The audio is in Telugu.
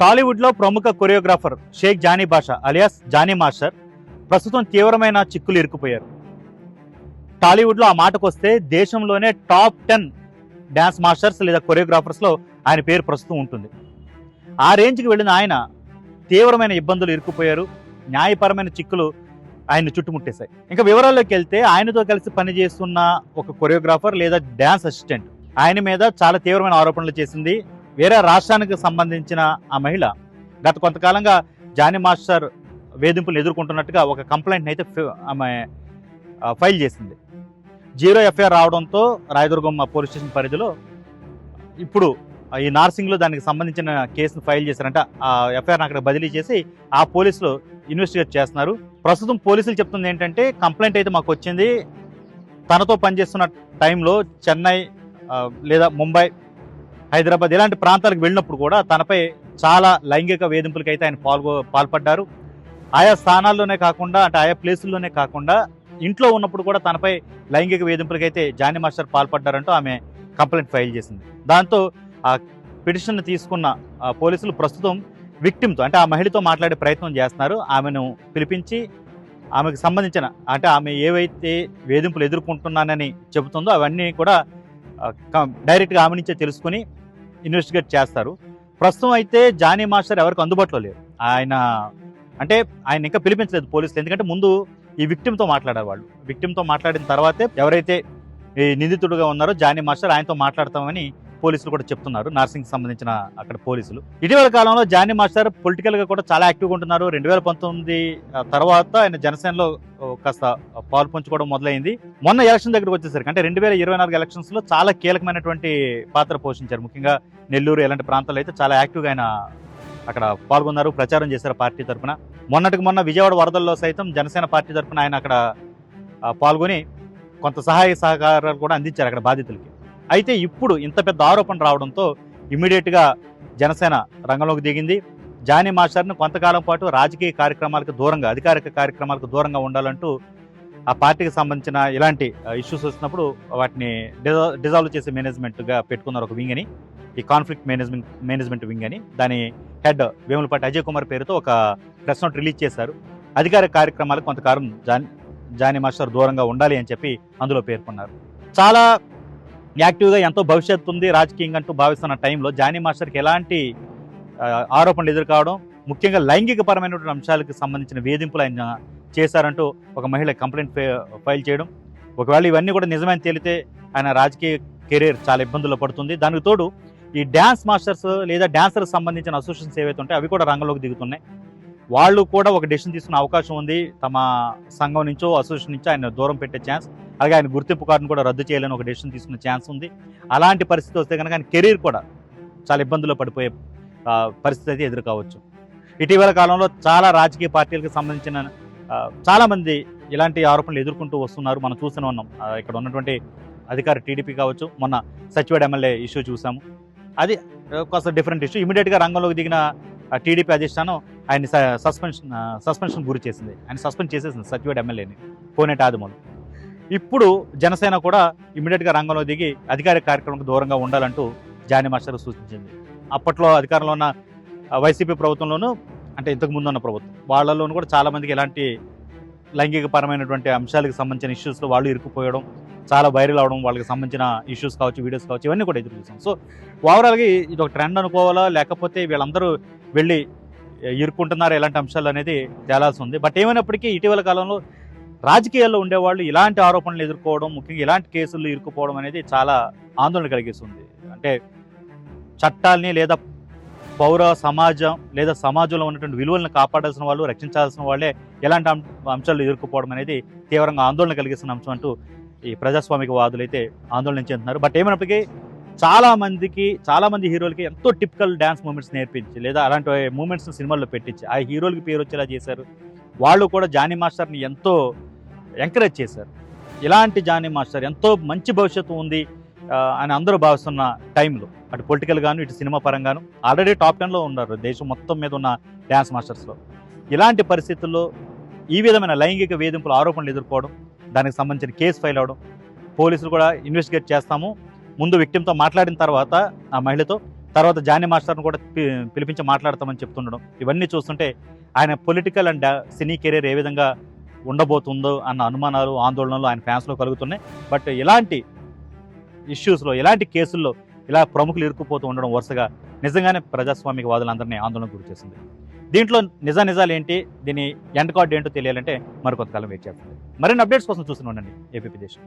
టాలీవుడ్లో ప్రముఖ choreographer Shaik Jani Basha alias Jani master ప్రస్తుతం తీవ్రమైన చిక్కులు ఇరుక్కుపోయారు. టాలీవుడ్లో ఆ మాటకు వస్తే దేశంలోనే టాప్ టెన్ డ్యాన్స్ మాస్టర్స్ లేదా కొరియోగ్రాఫర్స్లో ఆయన పేరు ప్రస్తుతం ఉంటుంది. ఆ రేంజ్కి వెళ్ళిన ఆయన తీవ్రమైన ఇబ్బందులు ఇరుక్కుపోయారు. న్యాయపరమైన చిక్కులు ఆయన చుట్టుముట్టేశాయి. ఇంకా వివరాల్లోకి వెళ్తే ఆయనతో కలిసి పనిచేస్తున్న ఒక కొరియోగ్రాఫర్ లేదా డ్యాన్స్ అసిస్టెంట్ ఆయన మీద చాలా తీవ్రమైన ఆరోపణలు చేసింది. వేరే రాష్ట్రానికి సంబంధించిన ఆ మహిళ గత కొంతకాలంగా జానీ మాస్టర్ వేధింపులు ఎదుర్కొంటున్నట్టుగా ఒక కంప్లైంట్ని అయితే ఆమె ఫైల్ చేసింది. జీరో ఎఫ్ఐఆర్ రావడంతో రాయదుర్గం పోలీస్ స్టేషన్ పరిధిలో ఇప్పుడు ఈ నార్సింగ్లో దానికి సంబంధించిన కేసును ఫైల్ చేశారంట. ఆ ఎఫ్ఐఆర్ అక్కడ బదిలీ చేసి ఆ పోలీసులు ఇన్వెస్టిగేట్ చేస్తున్నారు. ప్రస్తుతం పోలీసులు చెప్తుంది ఏంటంటే కంప్లైంట్ అయితే మాకు వచ్చింది. తనతో పనిచేస్తున్న టైంలో చెన్నై లేదా ముంబై హైదరాబాద్ ఇలాంటి ప్రాంతాలకు వెళ్ళినప్పుడు కూడా తనపై చాలా లైంగిక వేధింపులకి అయితే ఆయన పాల్గొ పాల్పడ్డారు. ఆయా స్థానాల్లోనే కాకుండా అంటే ఆయా ప్లేసుల్లోనే కాకుండా ఇంట్లో ఉన్నప్పుడు కూడా తనపై లైంగిక వేధింపులకి అయితే జానీ మాస్టర్ పాల్పడ్డారంటూ ఆమె కంప్లైంట్ ఫైల్ చేసింది. దాంతో ఆ పిటిషన్ తీసుకున్న పోలీసులు ప్రస్తుతం విక్టిమ్తో అంటే ఆ మహిళతో మాట్లాడే ప్రయత్నం చేస్తున్నారు. ఆమెను పిలిపించి ఆమెకు సంబంధించిన అంటే ఆమె ఏవైతే వేధింపులు ఎదుర్కొంటున్నానని చెబుతుందో అవన్నీ కూడా డైరెక్ట్గా ఆమె నుంచే తెలుసుకుని ఇన్వెస్టిగేట్ చేస్తారు. ప్రస్తుతం అయితే జానీ మాస్టర్ ఎవరికి అందుబాటులో లేరు. ఆయన అంటే ఆయన ఇంకా పిలిపించలేదు పోలీసులు. ఎందుకంటే ముందు ఈ విక్టిమ్తో మాట్లాడారు వాళ్ళు విక్టిమ్తో మాట్లాడిన తర్వాతే ఎవరైతే ఈ నిందితుడుగా ఉన్నారో జానీ మాస్టర్ ఆయనతో మాట్లాడతామని పోలీసులు కూడా చెప్తున్నారు. నర్సింగ్ సంబంధించిన అక్కడ పోలీసులు. ఇటీవల కాలంలో జానీ మాస్టర్ పొలిటికల్గా కూడా చాలా యాక్టివ్గా ఉంటున్నారు. రెండు వేల పంతొమ్మిది తర్వాత ఆయన జనసేనలో కాస్త పాలు పంచుకోవడం మొదలైంది. మొన్న ఎలక్షన్ దగ్గరకు వచ్చేసరికి అంటే రెండు వేల ఇరవై నాలుగు ఎలక్షన్స్లో చాలా కీలకమైనటువంటి పాత్ర పోషించారు. ముఖ్యంగా నెల్లూరు ఇలాంటి ప్రాంతాల్లో అయితే చాలా యాక్టివ్గా ఆయన అక్కడ పాల్గొన్నారు ప్రచారం చేశారు పార్టీ తరఫున మొన్నటికి మొన్న విజయవాడ వరదల్లో సైతం జనసేన పార్టీ తరఫున ఆయన అక్కడ పాల్గొని కొంత సహాయ సహకారాలు కూడా అందించారు అక్కడ బాధితులకి. అయితే ఇప్పుడు ఇంత పెద్ద ఆరోపణ రావడంతో ఇమీడియట్గా జనసేన రంగంలోకి దిగింది. జానీ మాస్టర్ను కొంతకాలం పాటు రాజకీయ కార్యక్రమాలకు దూరంగా అధికారిక కార్యక్రమాలకు దూరంగా ఉండాలంటూ ఆ పార్టీకి సంబంధించిన ఇలాంటి ఇష్యూస్ వచ్చినప్పుడు వాటిని డిజా- డిజాల్వ్ చేసే మేనేజ్మెంట్గా పెట్టుకున్నారు ఒక వింగ్ అని ఈ కాన్ఫ్లిక్ట్ మేనేజ్మెంట్ మేనేజ్మెంట్ వింగ్ అని. దాని హెడ్ వేములపాటి అజయ్ కుమార్ పేరుతో ఒక ప్రెస్ నోట్ రిలీజ్ చేశారు. అధికారిక కార్యక్రమాలకు కొంతకాలం జాన్ జానీ మాస్టర్ దూరంగా ఉండాలి అని చెప్పి అందులో పేర్కొన్నారు. చాలా యాక్టివ్గా ఎంతో భవిష్యత్తు ఉంది రాజకీయంగా అంటూ భావిస్తున్న టైంలో జానీ మాస్టర్కి ఎలాంటి ఆరోపణలు ఎదుర్కోవడం ముఖ్యంగా లైంగిక పరమైనటువంటి అంశాలకు సంబంధించిన వేధింపులు ఆయన చేశారంటూ ఒక మహిళ కంప్లైంట్ ఫై- ఫైల్ చేయడం. ఒకవేళ ఇవన్నీ కూడా నిజమని తేలితే ఆయన రాజకీయ కెరీర్ చాలా ఇబ్బందుల్లో పడుతుంది. దానికి తోడు ఈ డ్యాన్స్ మాస్టర్స్ లేదా డాన్సర్స్ సంబంధించిన అసోసియేషన్స్ ఏవైతే ఉంటాయో అవి కూడా రంగంలోకి దిగుతున్నాయి. వాళ్ళు కూడా ఒక డెసిషన్ తీసుకునే అవకాశం ఉంది. తమ సంఘం నుంచో అసోసియేషన్ నుంచో ఆయన దూరం పెట్టే ఛాన్స్. అలాగే ఆయన గుర్తింపు కార్డును కూడా రద్దు చేయాలని ఒక డెసిషన్ తీసుకునే ఛాన్స్ ఉంది. అలాంటి పరిస్థితి వస్తే కనుక ఆయన కెరీర్ కూడా చాలా ఇబ్బందుల్లో పడిపోయే పరిస్థితి అయితే ఎదుర్కోవచ్చు. ఇటీవల కాలంలో చాలా రాజకీయ పార్టీలకు సంబంధించిన చాలామంది ఇలాంటి ఆరోపణలు ఎదుర్కొంటూ వస్తున్నారు. మనం చూస్తూనే ఉన్నాం. ఇక్కడ ఉన్నటువంటి అధికారి టీడీపీ కావచ్చు మొన్న సచివాడ ఎమ్మెల్యే ఇష్యూ చూసాము. అది ఆ, కాస్త డిఫరెంట్ ఇష్యూ ఇమీడియట్గా రంగంలోకి దిగిన టీడీపీ అధిష్టానం ఆయన సస్పెన్షన్ సస్పెన్షన్ గురి చేసింది. ఆయన సస్పెండ్ చేసేసింది సచివాడ ఎమ్మెల్యేని. కోనేటి ఆదిమూలం. ఇప్పుడు జనసేన కూడా ఇమీడియట్గా రంగంలో దిగి అధికారిక కార్యక్రమంకు దూరంగా ఉండాలంటూ జానీ మాస్టర్ సూచించింది. అప్పట్లో అధికారంలో ఉన్న వైసీపీ ప్రభుత్వంలోనూ అంటే ఇంతకు ముందు ఉన్న ప్రభుత్వం వాళ్ళలోనూ కూడా చాలామందికి ఎలాంటి లైంగికపరమైనటువంటి అంశాలకు సంబంధించిన ఇష్యూస్లో వాళ్ళు ఇరుక్కుపోయడం చాలా వైరల్ అవడం వాళ్ళకి సంబంధించిన ఇష్యూస్ కావచ్చు వీడియోస్ కావచ్చు ఇవన్నీ కూడా ఎదురు చూసాం. సో ఓవరాల్గా ఇది ఒక ట్రెండ్ అనుకోవాలా లేకపోతే వీళ్ళందరూ వెళ్ళి ఇరుక్కుంటున్నారు ఎలాంటి అంశాలు అనేది తేలాల్సి ఉంది. బట్ ఏమైనప్పటికీ ఇటీవల కాలంలో రాజకీయాల్లో ఉండేవాళ్ళు ఇలాంటి ఆరోపణలు ఎదుర్కోవడం ముఖ్యంగా ఇలాంటి కేసుల్లో ఇరుక్కుపోవడం అనేది చాలా ఆందోళన కలిగిస్తుంది. అంటే చట్టాల్ని లేదా పౌర సమాజం లేదా సమాజంలో ఉన్నటువంటి విలువలను కాపాడాల్సిన వాళ్ళు రక్షించాల్సిన వాళ్ళే ఎలాంటి అం- అంశాలు ఎదుర్కోవడం అనేది తీవ్రంగా ఆందోళన కలిగిస్తున్న అంశం అంటూ ఈ ప్రజాస్వామిక వాదులు అయితే ఆందోళన చెందుతున్నారు బట్ ఏమైనప్పటికీ చాలా మందికి చాలా మంది హీరోలకి ఎంతో టిపికల్ డ్యాన్స్ మూమెంట్స్ నేర్పించి లేదా అలాంటి మూమెంట్స్ సినిమాల్లో పెట్టించి ఆ హీరోలకి పేరు వచ్చేలా చేశారు. వాళ్ళు కూడా జానీ మాస్టర్ని ఎంతో ఎంకరేజ్ చేశారు. ఇలాంటి జానీ మాస్టర్ ఎంతో మంచి భవిష్యత్తు ఉంది అని అందరూ భావిస్తున్న టైంలో అటు పొలిటికల్ గాను ఇటు సినిమా పరంగాను ఆల్రెడీ టాప్ టెన్లో ఉన్నారు దేశం మొత్తం మీద ఉన్న డ్యాన్స్ మాస్టర్స్లో ఇలాంటి పరిస్థితుల్లో ఈ విధమైన లైంగిక వేధింపుల ఆరోపణలు ఎదుర్కోవడం దానికి సంబంధించిన కేసు ఫైల్ అవడం పోలీసులు కూడా ఇన్వెస్టిగేట్ చేస్తాము. ముందు విక్టిమ్తో మాట్లాడిన తర్వాత ఆ మహిళతో తర్వాత జానీ మాస్టర్ను కూడా పి- పిలిపించి మాట్లాడతామని చెప్తుండడం. ఇవన్నీ చూస్తుంటే ఆయన political and uh, cine career ఏ విధంగా ఉండబోతుందో అన్న అనుమానాలు ఆందోళనలు ఆయన ఫ్యాన్స్లో కలుగుతున్నాయి. బట్ ఇలాంటి ఇష్యూస్లో ఇలాంటి కేసుల్లో ఇలా ప్రముఖులు ఇరుక్కుపోతూ ఉండడం వరుసగా నిజంగానే ప్రజాస్వామిక వాదులందరినీ ఆందోళన గురి చేసింది. దీంట్లో నిజ నిజాలు ఏంటి? దీని ఎండ్ కార్డ్ ఏంటో తెలియాలంటే మరికొంతకాలం వెయిట్ చేస్తుంది మరిన్ని అప్డేట్స్ కోసం చూస్తూనే ఉండండి. ఏపీ దేశం